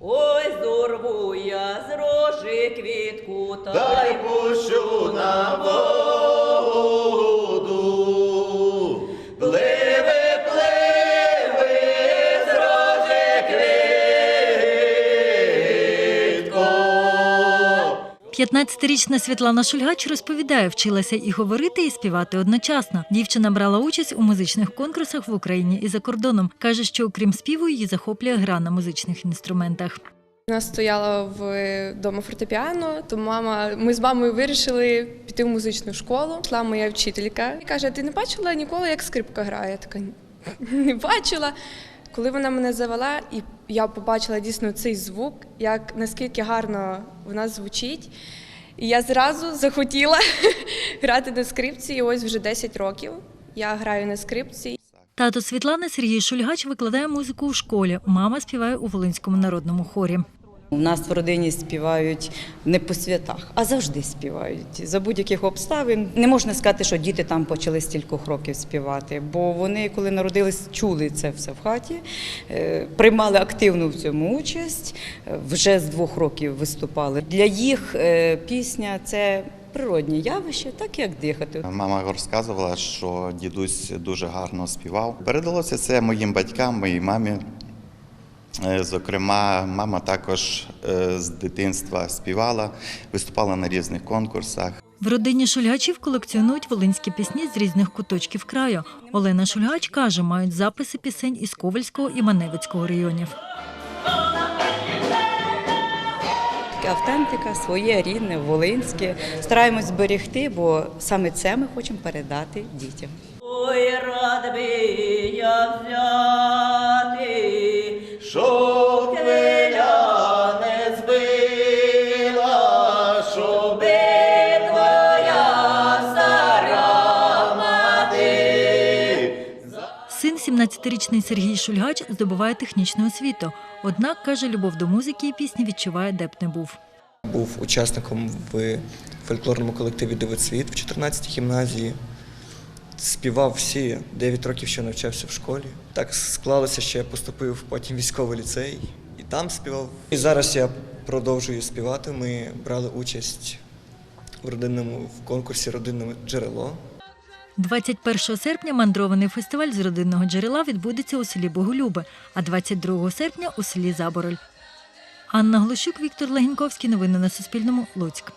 Ой, зорву я з рожи квітку, та й пущу 15-річна Світлана Шульгач розповідає, вчилася і говорити, і співати одночасно. Дівчина брала участь у музичних конкурсах в Україні і за кордоном. Каже, що окрім співу її захоплює гра на музичних інструментах. Вона стояла в дома фортепіано, то мама, ми з мамою вирішили піти в музичну школу. Йшла моя вчителька і каже: ти не бачила ніколи, як скрипка грає? Я така не бачила. Коли вона мене завела, і я побачила дійсно цей звук, як наскільки гарно вона звучить. І я зразу захотіла грати на скрипці. І ось вже 10 років я граю на скрипці. Тато Світлани Сергій Шульгач викладає музику у школі. Мама співає у Волинському народному хорі. У нас в родині співають не по святах, а завжди співають. За будь-яких обставин не можна сказати, що діти там почали стількох років співати, бо вони, коли народились, чули це все в хаті, е, приймали активну в цьому участь. Вже з двох років виступали. Для їх е, пісня це природнє явище, так як дихати. Мама розказувала, що дідусь дуже гарно співав. Передалося це моїм батькам, моїй мамі. Е, Зокрема, мама також е, з дитинства співала, виступала на різних конкурсах. В родині Шульгачів колекціонують волинські пісні з різних куточків краю. Олена Шульгач каже, мають записи пісень із Ковальського і Маневицького районів. Автентика, своє рідне, волинське. Стараємось зберегти, бо саме це ми хочемо передати дітям. ой, рад би я взяти, Син 17-річний Сергій Шульгач здобуває технічну освіту. Однак, каже, любов до музики і пісні відчуває, де б не був. Був учасником в фольклорному колективі Дивоцвіт в 14-й гімназії. Співав всі 9 років, що навчався в школі. Так склалося, що я поступив потім в військовий ліцей і там співав. І зараз я продовжую співати. Ми брали участь в родинному в конкурсі Родинне джерело. 21 серпня мандрований фестиваль з родинного джерела відбудеться у селі Боголюбе, а 22 серпня у селі Забороль. Анна Глущук, Віктор Легіньковський. Новини на Суспільному. Луцьк.